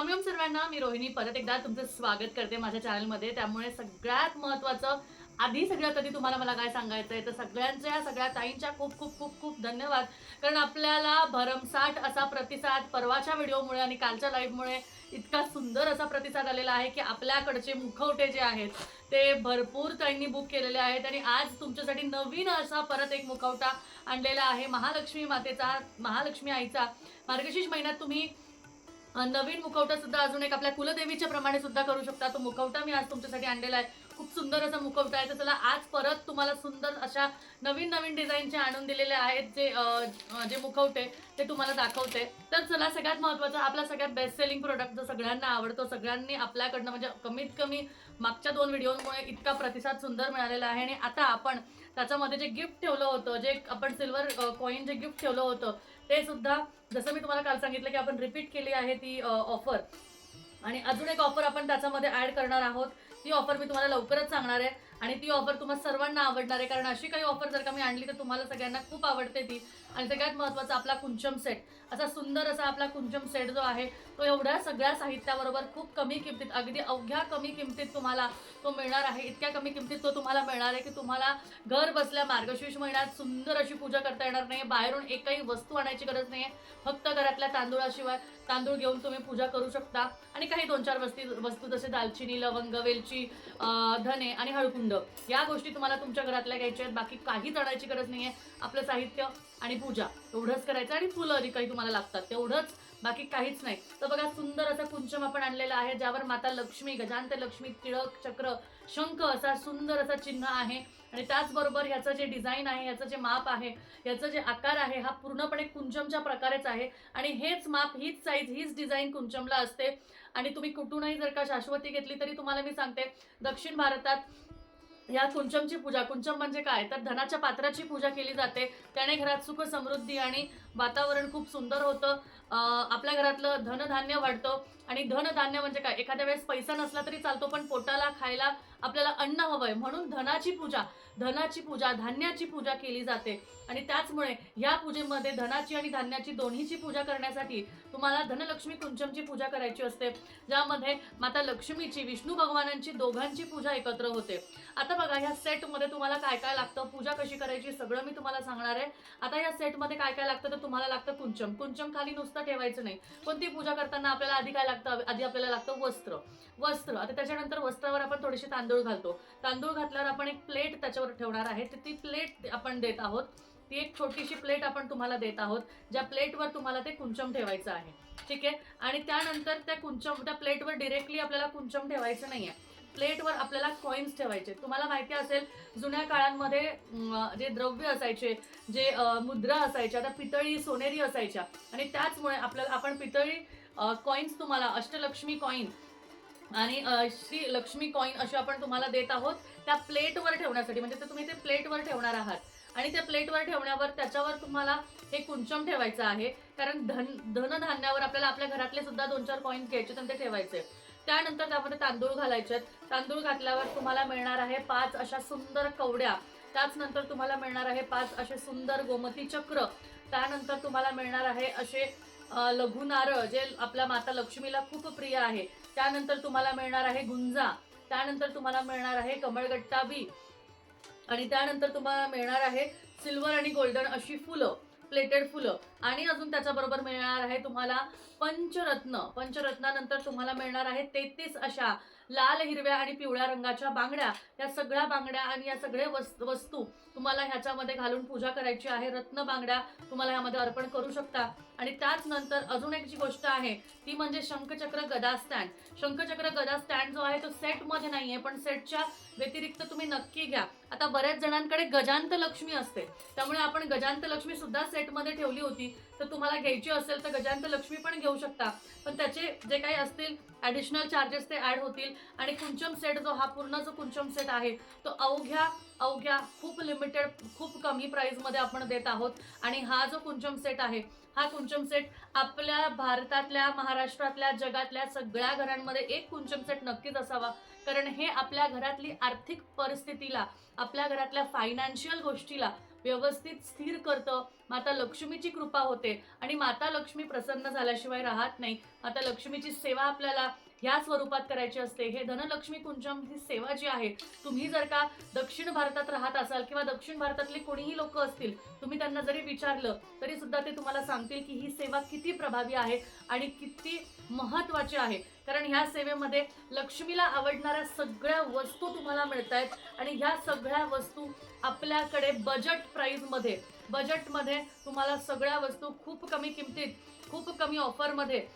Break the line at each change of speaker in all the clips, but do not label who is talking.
रामराम सर्वांना मी रोहिणी. परत एकदा तुमचं स्वागत करते माझ्या चॅनलमध्ये त्यामुळे सगळ्यात महत्त्वाचं आधी सगळ्यात आधी तुम्हाला मला काय सांगायचं आहे तर सगळ्यांच्या सगळ्या ताईंच्या खूप खूप खूप खूप धन्यवाद. कारण आपल्याला भरमसाठ असा प्रतिसाद परवाच्या व्हिडिओमुळे आणि कालच्या लाईव्हमुळे इतका सुंदर असा प्रतिसाद आलेला आहे की आपल्याकडचे मुखवटे जे आहेत ते भरपूर ताईंनी बुक केलेले आहेत. आणि आज तुमच्यासाठी नवीन असा परत एक मुखवटा आणलेला आहे. महालक्ष्मी मातेचा महालक्ष्मी आईचा. मार्गशीर्ष महिन्यात तुम्ही नवीन मुखवटा सुद्धा अजून एक आपल्या कुलदेवीच्या प्रमाणे सुद्धा करू शकता. तो मुखवटा मी आज तुमच्यासाठी आणलेला आहे. खूप सुंदर असा मुखवटा आहे. तर चला आज परत तुम्हाला सुंदर अशा नवीन नवीन डिझाईनचे आणून दिलेले आहेत जे जे मुखवटे ते तुम्हाला दाखवते. तर चला सगळ्यात महत्त्वाचं आपला सगळ्यात बेस्ट सेलिंग प्रोडक्ट जो सगळ्यांना आवडतो सगळ्यांनी आपल्याकडनं म्हणजे कमीत कमी मागच्या दोन व्हिडिओमुळे इतका प्रतिसाद सुंदर मिळालेला आहे. आणि आता आपण त्याच्यामध्ये जे गिफ्ट ठेवलं होतं जे आपण सिल्वर कॉईन जे गिफ्ट ठेवलं होतं ते सुद्धा जसं मी तुम्हाला काल सांगितलं की आपण रिपीट केली आहे ती ऑफर आणि अजून एक ऑफर आपण त्याच्यामध्ये ऍड करणार आहोत. ती ऑफर मी तुम्हाला लवकरच सांगणार आहे. आणि ती ऑफर तुम्हाला सर्वांना आवडणार आहे. कारण अशी काही ऑफर जर का मी आणली तर तुम्हाला सगळ्यांना खूप आवडते ती. आणि सगळ्यात महत्त्वाचा आपला कुंचम सेट असा सुंदर असा आपला कुंचम सेट जो आहे तो एवढ्या सगळ्या साहित्याबरोबर खूप कमी किमतीत अगदी अवघ्या कमी किमतीत तुम्हाला तो मिळणार आहे. इतक्या कमी किमतीत तो तुम्हाला मिळणार आहे की तुम्हाला घर बसल्या मार्गशीर्ष महिन्यात सुंदर अशी पूजा करता येणार नाही बाहेरून एकही वस्तू आणायची गरज नाही फक्त घरातल्या तांदुळाशिवाय. तांदूळ घेऊन तुम्ही पूजा करू शकता. आणि काही दोन चार वस्ती वस्तू जसे दालचिनी लवंग वेलची धने आणि हळकुंड. या गोष्टी तुम्हाला तुमच्या घरातल्या घ्यायच्या आहेत. बाकी काहीच आणायची गरज नाहीये. आपलं साहित्य आणि पूजा. एवढंच करायचं आणि फुलं जी काही तुम्हाला लागतात तेवढंच. बाकी काहीच नाही. तर बघा सुंदर असा कुंचम आपण आणलेला आहे ज्यावर माता लक्ष्मी गजांत लक्ष्मी तिळक चक्र शंख असा सुंदर असा चिन्ह आहे. आणि त्याचबरोबर ह्याचं जे डिझाईन आहे ह्याचं जे माप आहे ह्याचं जे आकार आहे हा पूर्णपणे कुंचमच्या प्रकारेच आहे. आणि हेच माप हीच साईज हीच डिझाईन कुंचमला असते. आणि तुम्ही कुठूनही जर का शाश्वती घेतली तरी तुम्हाला मी सांगते दक्षिण भारतात या कुंचमची पूजा. कुंचम म्हणजे काय? तर धनाच्या पात्राची पूजा केली जाते. त्याने घरात सुख समृद्धी आणि वातावरण खूप सुंदर होतं. आपल्या घरातलं धनधान्य वाढतं. आणि धनधान्य म्हणजे काय? एखाद्या वेळेस पैसा नसला तरी चालतो पण पोटाला खायला आपल्याला अन्न हवंय. म्हणून धनाची पूजा धनाची पूजा धान्याची पूजा केली जाते. आणि त्याचमुळे या पूजेमध्ये धनाची आणि धान्याची दोन्हीची पूजा करण्यासाठी तुम्हाला धनलक्ष्मी कुंचमची पूजा करायची असते ज्यामध्ये माता लक्ष्मीची विष्णू भगवानांची दोघांची पूजा एकत्र होते. आता बघा ह्या सेटमध्ये तुम्हाला काय काय लागतं? पूजा कशी करायची? सगळं मी तुम्हाला सांगणार आहे. आता या सेटमध्ये काय काय लागतं? तर तुम्हाला लागतं कुंचम. कुंचम खाली नुसतं ठेवायचं नाही. कोणती पूजा करताना आपल्याला आधी काय लागतं? आधी आपल्याला लागतं वस्त्र. वस्त्र. आता त्याच्यानंतर वस्त्रावर आपण थोडेसे तांदूळ घालतो. तांदूळ घातल्यावर आपण एक प्लेट त्याच्यावर ठेवणार आहे. तर ती प्लेट आपण देत आहोत. ती एक छोटीशी प्लेट आपण तुम्हाला देत आहोत ज्या प्लेटवर तुम्हाला ते कुंचम ठेवायचं आहे. ठीक आहे? आणि त्यानंतर त्या कुंचम त्या प्लेटवर डिरेक्टली आपल्याला कुंचम ठेवायचं नाही आहे प्लेटवर आपल्याला कॉईन्स ठेवायचे. तुम्हाला माहिती असेल जुन्या काळांमध्ये जे द्रव्य असायचे जे मुद्रा असायच्या त्या पितळी सोनेरी असायच्या. आणि त्याचमुळे आपल्याला आपण पितळी कॉईन्स तुम्हाला अष्टलक्ष्मी कॉईन आणि श्री लक्ष्मी कॉईन अशी आपण तुम्हाला देत आहोत त्या प्लेटवर ठेवण्यासाठी. म्हणजे ते तुम्ही ते प्लेटवर ठेवणार आहात. आणि त्या प्लेटवर ठेवण्यावर त्याच्यावर तुम्हाला हे कुंचम ठेवायचं आहे. कारण धन धनधान्यावर आपल्याला आपल्या घरातले सुद्धा दोन चार पॉईंट घ्यायचे आणि ते ठेवायचे. त्यानंतर त्यामध्ये तांदूळ घालायचे तांदूळ घातल्यावर तुम्हाला मिळणार आहे पाच अशा सुंदर कवड्या. त्याच नंतर तुम्हाला मिळणार आहे पाच असे सुंदर गोमती चक्र. त्यानंतर तुम्हाला मिळणार आहे असे लघु नारळ जे आपल्या माता लक्ष्मीला खूप प्रिय आहे. त्यानंतर तुम्हाला मिळणार आहे गुंजा. त्यानंतर तुम्हाला मिळणार आहे कमळगट्टा बी. आणि त्यानंतर तुम्हाला मिळणार आहे सिल्वर आणि गोल्डन अशी फुलं प्लेटेड फुलं. आणि अजून त्याच्याबरोबर मिळणार आहे तुम्हाला पंचरत्न. पंचरत्नानंतर तुम्हाला मिळणार आहे तेहतीस अशा लाल हिरव्या आणि पिवळ्या रंगाच्या बांगड्या. या सगळ्या बांगड्या आणि या सगळ्या वस्तू तुम्हाला ह्याच्यामध्ये घालून पूजा करायची आहे. रत्न बांगड्या तुम्हाला ह्यामध्ये अर्पण करू शकता. आणि त्याच नंतर अजून एक जी गोष्ट आहे ती म्हणजे शंखचक्र गदा स्टँड शंखचक्र गदा स्टँड जो आहे तो सेटमध्ये नाहीये पण सेटच्या व्यतिरिक्त तुम्ही नक्की घ्या. आता बऱ्याच जणांकडे गजांत लक्ष्मी असते. त्यामुळे आपण गजांत लक्ष्मी सुद्धा सेटमध्ये ठेवली होती. तर तुम्हाला घ्यायची असेल तर गजांत लक्ष्मी पण घेऊ शकता. पण त्याचे जे काही असतील ॲडिशनल चार्जेस ते ॲड होतील. आणि कुंचम सेट जो हा पूर्ण जो कुंचम सेट आहे तो अवघ्या अवघ्या खूप लिमिटेड खूप कमी प्राईजमध्ये आपण देत आहोत. आणि हा जो कुंचम सेट आहे हा कुंचम सेट आपल्या भारतातल्या महाराष्ट्रातल्या जगातल्या सगळ्या घरांमध्ये एक कुंचम सेट नक्कीच असावा. कारण हे आपल्या घरातली आर्थिक परिस्थितीला आपल्या घरातल्या फायनान्शियल गोष्टीला व्यवस्थित स्थिर करतं. माता लक्ष्मीची कृपा होते. आणि माता लक्ष्मी प्रसन्न झाल्याशिवाय राहत नाही. माता लक्ष्मीची सेवा आपल्याला ह्या स्वरूपात करायची असते. हे धनलक्ष्मी कुंजम ही सेवा जी आहे तुम्ही जर का दक्षिण भारतात राहत असाल किंवा दक्षिण भारतातले कोणीही लोक असतील तुम्ही त्यांना जरी विचारलं तरी सुद्धा ते तुम्हाला सांगतील की ही सेवा किती प्रभावी आहे आणि किती महत्वाची आहे. कारण ह्या सेवेमध्ये लक्ष्मीला आवडणाऱ्या सगळ्या वस्तू तुम्हाला मिळत आहेत आणि ह्या सगळ्या वस्तू आपल्याकडे बजेट प्राईजमध्ये बजेटमध्ये तुम्हाला सगळ्या वस्तू खूप कमी किमतीत खूप कमी ऑफरमध्ये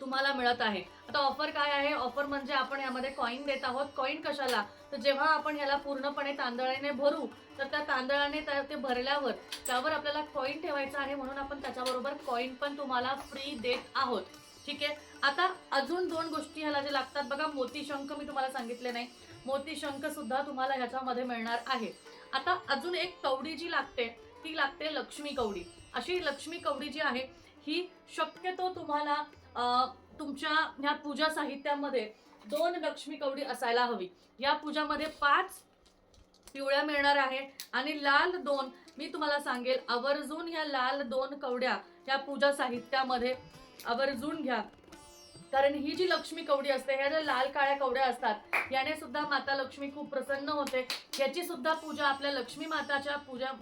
तुम्हाला मिळत आहे. आता ऑफर काय आहे? ऑफर म्हणजे आपण यामध्ये कॉईन देत आहोत. कॉईन कशाला? तर जेव्हा आपण याला पूर्णपणे तांदळाने भरू तर त्या तांदळाने ते भरल्यावर त्यावर आपल्याला कॉईन ठेवायचा आहे म्हणून आपण त्याच्याबरोबर कॉईन पण तुम्हाला फ्री देत आहोत. ठीक आहे? आता अजून दोन गोष्टी ह्याला जे लागतात. बघा मोती शंख मी तुम्हाला सांगितले नाही. मोती शंख सुद्धा तुम्हाला ह्याच्यामध्ये मिळणार आहे. आता अजून एक कवडी जी लागते ती लागते लक्ष्मी कवडी. अशी लक्ष्मी कवडी जी आहे ही शक्यतो तुम्हाला तुमच्या ह्या पूजा साहित्यामध्ये दोन लक्ष्मी कवडी असायला हवी. या पूजामध्ये पाच पिवळ्या मिळणार आहे आणि लाल दोन मी तुम्हाला सांगेल आवर्जून ह्या लाल दोन कवड्या या पूजा साहित्यामध्ये आवर्जून घ्या. कारण ही जी लक्ष्मी कवडी असते ह्या ज्या लाल काळ्या कवड्या असतात याने सुद्धा माता लक्ष्मी खूप प्रसन्न होते. याची सुद्धा पूजा आपल्या लक्ष्मी माताच्या पूजा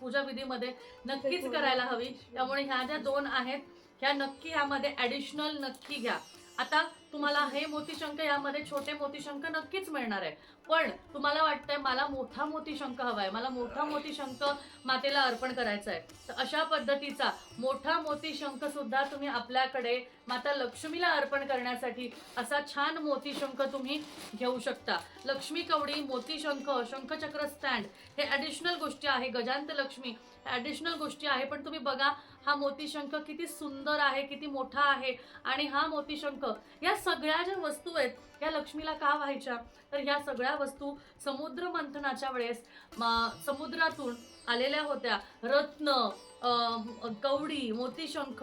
पूजा विधीमध्ये नक्कीच करायला हवी. त्यामुळे ह्या ज्या दोन आहेत ह्या नक्की ह्यामध्ये ऍडिशनल नक्की घ्या. आता तुम्हाला हे मोतीशंक यामध्ये छोटे मोतीशंख नक्कीच मिळणार आहे. पण तुम्हाला वाटतंय मला मोठा मोतीशंख हवाय मला मोठा मोतीशंक मातेला अर्पण करायचा आहे. तर अशा पद्धतीचा मोठा मोतीशंख सुद्धा तुम्ही आपल्याकडे माता लक्ष्मीला अर्पण करण्यासाठी असा छान मोतीशंख तुम्ही घेऊ शकता. लक्ष्मी कवडी मोतीशंख शंखचक्र स्टँड हे ॲडिशनल गोष्टी आहे. गजांत लक्ष्मी ॲडिशनल गोष्टी आहे. पण तुम्ही बघा हा मोतीशंख किती सुंदर आहे किती मोठा आहे आणि हा मोतीशंख या सगळ्या ज्या वस्तू आहेत या लक्ष्मीला का व्हायच्या? तर ह्या सगळ्या वस्तू समुद्र मंथनाच्या वेळेस समुद्रातून आलेल्या होत्या. रत्न कवडी मोतीशंख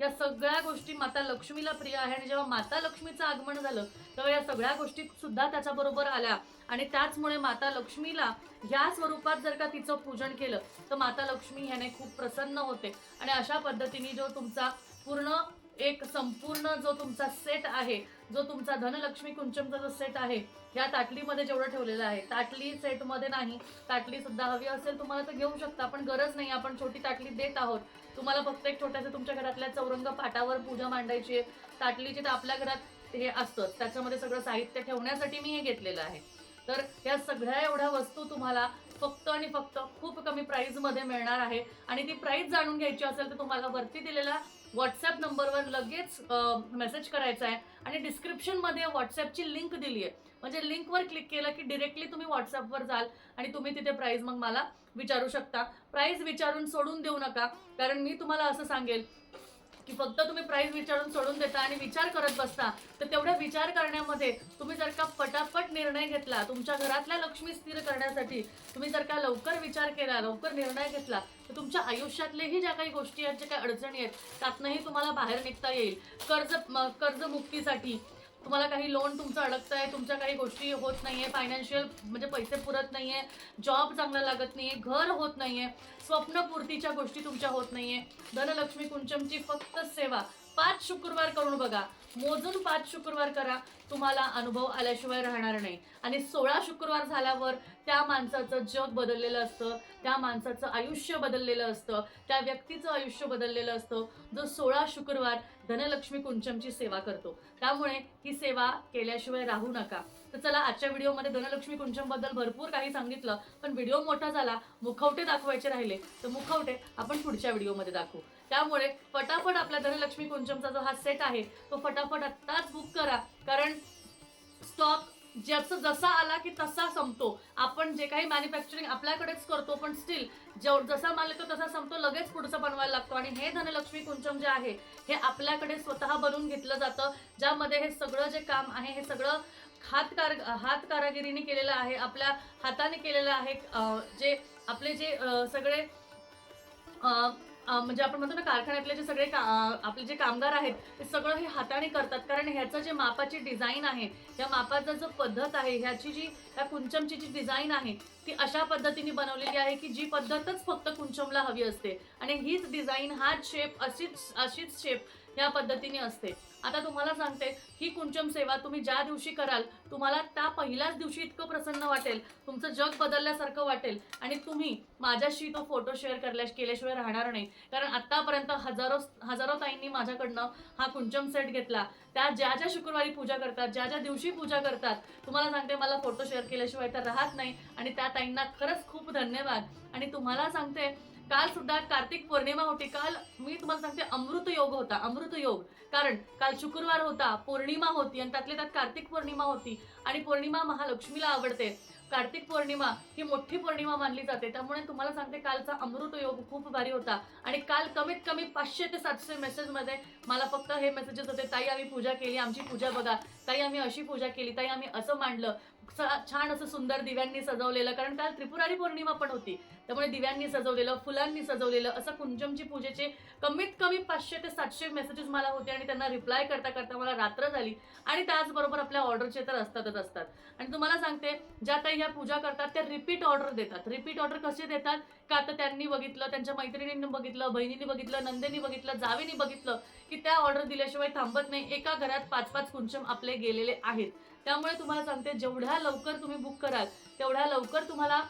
या सगळ्या गोष्टी माता लक्ष्मीला प्रिय आहे. आणि जेव्हा माता लक्ष्मीचं आगमन झालं तेव्हा या सगळ्या गोष्टी सुद्धा त्याच्याबरोबर आल्या. आणि त्याचमुळे माता लक्ष्मीला ह्या स्वरूपात जर का तिचं पूजन केलं तर माता लक्ष्मी ह्याने खूप प्रसन्न होते. आणि अशा पद्धतीने जो तुमचा पूर्ण एक संपूर्ण जो तुमचा सेट आहे जो तुमचा धनलक्ष्मी कुंचमचा जो सेट आहे या ताटलीमध्ये जेवढं ठेवलेलं आहे. ताटली सेटमध्ये नाही. ताटली सुद्धा हवी असेल तुम्हाला तर घेऊ शकता पण गरज नाही. आपण छोटी ताटली देत आहोत. तुम्हाला फक्त एक छोट्याचं तुमच्या घरातल्या चौरंग पाटावर पूजा मांडायची आहे. ताटलीची तर आपल्या घरात हे असतंच त्याच्यामध्ये सगळं साहित्य ठेवण्यासाठी मी हे घेतलेलं आहे. तर या सगळ्या एवढ्या वस्तू तुम्हाला फक्त आणि फक्त खूप कमी प्राईजमध्ये मिळणार आहे. आणि ती प्राईस जाणून घ्यायची असेल तर तुम्हाला वरती दिलेला व्हॉट्सॲप नंबरवर लगेच मेसेज करायचा आहे. आणि डिस्क्रिप्शनमध्ये व्हॉट्सॲपची लिंक दिली आहे. म्हणजे लिंकवर क्लिक केलं की डिरेक्टली तुम्ही व्हॉट्सअपवर जाल आणि तुम्ही तिथे प्राईज मग मला विचारू शकता. प्राईज विचारून सोडून देऊ नका. कारण मी तुम्हाला असं सांगेल की फक्त तुम्ही प्राईस विचारून सोडून देता आणि विचार करत बसता तर तेवढ्या विचार करण्यामध्ये तुम्ही जर का पटापट निर्णय घेतला तुमच्या घरातल्या लक्ष्मी स्थिर करण्यासाठी तुम्ही जर का लवकर विचार केला लवकर निर्णय घेतला तर तुमच्या आयुष्यातलेही ज्या काही गोष्टी आहेत ज्या काही अडचणी आहेत त्यातनंही तुम्हाला बाहेर निघता येईल. कर्ज कर्जमुक्तीसाठी तुम्हाला काही लोन तुमचं अडकतं आहे तुमच्या काही गोष्टी होत नाहीये फायनान्शियल म्हणजे पैसे पुरत नाहीये जॉब चांगला लागत नाहीये घर होत नाहीये स्वप्नपूर्तीच्या गोष्टी तुमच्या होत नाहीये. धनलक्ष्मी कुंचमची फक्त सेवा. पाच शुक्रवार करून बघा. मोजून पाच शुक्रवार करा. तुम्हाला अनुभव आल्याशिवाय राहणार नाही. आणि सोळा शुक्रवार झाल्यावर त्या माणसाचं जग बदललेलं असतं. त्या माणसाचं आयुष्य बदललेलं असतं. त्या व्यक्तीचं आयुष्य बदललेलं असतं. जो सोळा शुक्रवार धनलक्ष्मी कुंचमची सेवा करतो. त्यामुळे ही सेवा केल्याशिवाय राहू नका. तर चला आजच्या व्हिडिओमध्ये धनलक्ष्मी कुंचमबद्दल भरपूर काही सांगितलं. पण व्हिडिओ मोठा झाला मुखवटे दाखवायचे राहिले. तर मुखवटे आपण पुढच्या व्हिडिओमध्ये दाखवू. त्यामुळे फटाफट आपल्या धनलक्ष्मी कुंचमचा जो हा सेट आहे तो फटाफट आत्ताच बुक करा. कारण स्टॉक ज्याचं जसा आला की तसा संपतो. आपण जे काही मॅन्युफॅक्चरिंग आपल्याकडेच करतो पण स्टील जेव जसा माल येतो तसा संपतो लगेच पुढचं बनवायला लागतो. आणि हे धनलक्ष्मी कुंचम जे आहे हे आपल्याकडे स्वतः बनवून घेतलं जातं. ज्यामध्ये हे सगळं जे काम आहे हे सगळं हातकार हात कारागिरीने केलेलं आहे आपल्या हाताने केलेलं आहे. जे आपले जे सगळे म्हणजे आपण म्हणतो ना कारखान्यातले जे सगळे आपले जे कामगार आहेत ते सगळं हे हाताने करतात. कारण ह्याचं जे मापाची डिझाईन आहे या मापाचा जो पद्धत आहे ह्याची जी त्या कुंचमची जी डिझाईन आहे ती अशा पद्धतीने बनवलेली आहे की जी पद्धतच फक्त कुंचमला हवी असते. आणि हीच डिझाईन हाच शेप अशीच अशीच शेप या पद्धतीने असते. आता तुम्हाला सांगते ही कुंचम सेवा तुम्ही ज्या दिवशी कराल तुम्हाला त्या पहिल्याच दिवशी इतकं प्रसन्न वाटेल तुमचं जग बदलल्यासारखं वाटेल आणि तुम्ही माझ्याशी तो फोटो शेअर करल्या केल्याशिवाय राहणार नाही. कारण आत्तापर्यंत हजारो हजारो ताईंनी माझ्याकडनं हा कुंचम सेट घेतला. त्या ज्या ज्या शुक्रवारी पूजा करतात ज्या ज्या दिवशी पूजा करतात तुम्हाला सांगते मला फोटो शेअर केल्याशिवाय तर राहत नाही आणि त्या ताईंना खरंच खूप धन्यवाद. आणि तुम्हाला सांगते काल सुद्धा कार्तिक पौर्णिमा होती. काल मी तुम्हाला सांगते अमृत योग होता अमृत योग. कारण काल शुक्रवार होता पौर्णिमा होती आणि त्यातल्या त्यात कार्तिक पौर्णिमा होती. आणि पौर्णिमा महालक्ष्मीला आवडते. कार्तिक पौर्णिमा ही मोठी पौर्णिमा मानली जाते. त्यामुळे तुम्हाला सांगते कालचा अमृत योग खूप भारी होता. आणि काल कमीत कमी पाचशे ते सातशे मेसेजमध्ये मला फक्त हे मेसेजेस होते ताई आम्ही पूजा केली आमची पूजा बघा. ताई आम्ही अशी पूजा केली ताई आम्ही असं मांडलं. छान असं सुंदर दिव्यांनी सजवलेलं. कारण काल त्रिपुरारी पौर्णिमा पण होती. त्यामुळे दिव्यांनी सजवलेलं फुलांनी सजवलेलं असं कुंजमची पूजेचे कमीत कमी पाचशे ते सातशे मेसेजेस मला होते आणि त्यांना रिप्लाय करता करता मला रात्र झाली. आणि त्याचबरोबर आपल्या ऑर्डरचे तर असतातच असतात. आणि तुम्हाला सांगते ज्या काही ह्या पूजा करतात त्या रिपीट ऑर्डर देतात. रिपीट ऑर्डर कसे देतात? का तर त्यांनी बघितलं त्यांच्या मैत्रिणींनी बघितलं बहिणींनी बघितलं नंदेनी बघितलं जावेनी बघितलं की त्या ऑर्डर दिल्याशिवाय थांबत नाही. एका घरात पाच पाच कुंचम आपले गेलेले आहेत. त्यामुळे तुम्हाला सांगते जेवढ्या लवकर तुम्ही बुक कराल तेवढ्या लवकर तुम्हाला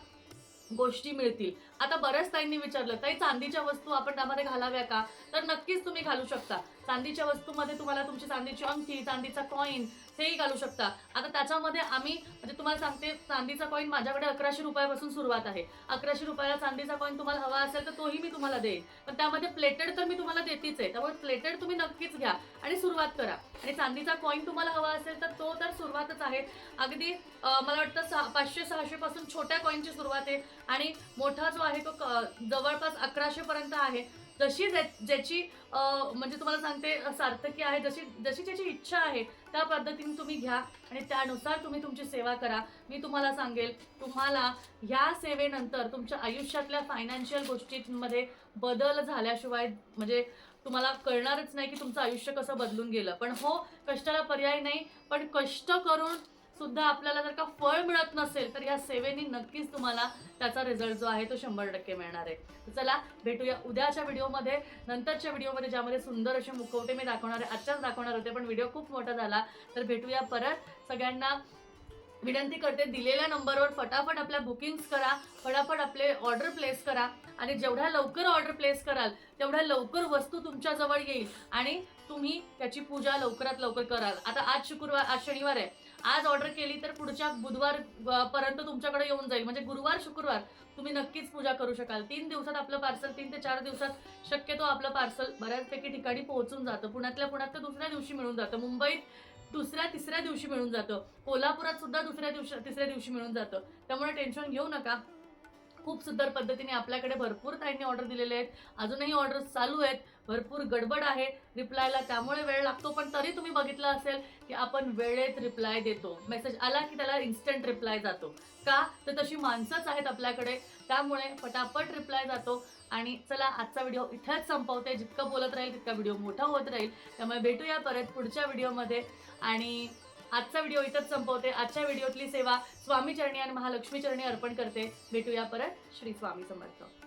गोष्टी मिळतील. आता बऱ्याच ताईंनी विचारलं ताई चांदीच्या वस्तू आपण त्यामध्ये घालाव्या का? तर नक्कीच तुम्ही घालू शकता. चांदीच्या वस्तूमध्ये तुम्हाला तुमची चांदीची अंगठी चांदीचा कॉईन हेही घालू शकता. आता त्याच्यामध्ये आम्ही म्हणजे तुम्हाला सांगते चांदीचा कॉईन माझ्याकडे अकराशे रुपयापासून सुरुवात आहे. अकराशे रुपयाला चांदीचा कॉईन तुम्हाला हवा असेल तर तोही मी तुम्हाला देईन. पण त्यामध्ये प्लेटेड तर मी तुम्हाला देतीच आहे. त्यामुळे प्लेटेड तुम्ही नक्कीच घ्या आणि सुरुवात करा. आणि चांदीचा कॉईन तुम्हाला हवा असेल तर तो तर सुरुवातच आहे. अगदी मला वाटतं सहा पाचशे सहाशेपासून छोट्या कॉईनची सुरुवात आहे. आणि मोठा जो आहे तो क- जवळपास अकराशेपर्यंत आहे. जशी ज्याची म्हणजे तुम्हाला सांगते सार्थकी आहे जशी जशी ज्याची इच्छा आहे त्या पद्धतीने तुम्ही घ्या आणि त्यानुसार तुम्ही तुमची सेवा करा. मी तुम्हाला सांगेल तुम्हाला ह्या सेवेनंतर तुमच्या आयुष्यातल्या फायनान्शियल गोष्टींमध्ये बदल झाल्याशिवाय म्हणजे तुम्हाला कळणारच नाही की तुमचं आयुष्य कसं बदलून गेलं. पण हो कष्टाला पर्याय नाही पण कष्ट करून सुद्धा आपल्याला जर का फळ मिळत नसेल तर या सेवेनी नक्कीच तुम्हाला त्याचा रिझल्ट जो आहे तो शंभर टक्के मिळणार आहे. चला भेटूया उद्याच्या व्हिडिओमध्ये. नंतरच्या व्हिडिओमध्ये ज्यामध्ये सुंदर असे मुखवटे मी दाखवणार आहे आजच्याच दाखवणार होते पण व्हिडिओ खूप मोठा झाला. तर भेटूया परत. सगळ्यांना विनंती करते दिलेल्या नंबरवर फटाफट आपल्या बुकिंग्स करा फटाफट आपले ऑर्डर प्लेस करा आणि जेवढ्या लवकर ऑर्डर प्लेस कराल तेवढ्या लवकर वस्तू तुमच्याजवळ येईल आणि तुम्ही त्याची पूजा लवकरात लवकर कराल. आता आज शुक्रवार आज शनिवार आहे. आज ऑर्डर केली तर पुढच्या बुधवार पर्यंत तुमच्याकडे येऊन जाईल. म्हणजे गुरुवार शुक्रवार तुम्ही नक्कीच पूजा करू शकाल. तीन दिवसात आपलं पार्सल तीन ते चार दिवसात शक्यतो आपलं पार्सल बऱ्याचपैकी ठिकाणी पोहोचून जातं. पुण्यातल्या पुण्यात तर दुसऱ्या दिवशी मिळून जातं. मुंबईत दुसऱ्या तिसऱ्या दिवशी मिळून जातं. कोल्हापुरात सुद्धा दुसऱ्या दिवशी तिसऱ्या दिवशी मिळून जातं. त्यामुळे टेन्शन घेऊ नका. खूप सुंदर पद्धतीने आपल्याकडे भरपूर ताईंनी ऑर्डर दिलेले आहेत. अजूनही ऑर्डर चालू आहेत. भरपूर गडबड आहे रिप्लायला त्यामुळे वेळ लागतो. पण तरी तुम्ही बघितलं असेल की आपण वेळेत रिप्लाय देतो. मेसेज आला की त्याला इन्स्टंट रिप्लाय जातो. का? तर तशी माणसंच आहेत आपल्याकडे. त्यामुळे पटापट रिप्लाय जातो. आणि चला आजचा व्हिडिओ इथेच संपवते. जितकं बोलत राहील तितका व्हिडिओ मोठा होत राहील. त्यामुळे भेटूया परत पुढच्या व्हिडिओमध्ये आणि आजचा व्हिडिओ इथंच संपवते. आजच्या व्हिडिओतली सेवा स्वामी चरणी आणि महालक्ष्मी चरणी अर्पण करते. भेटूया परत श्री स्वामी समर्थ.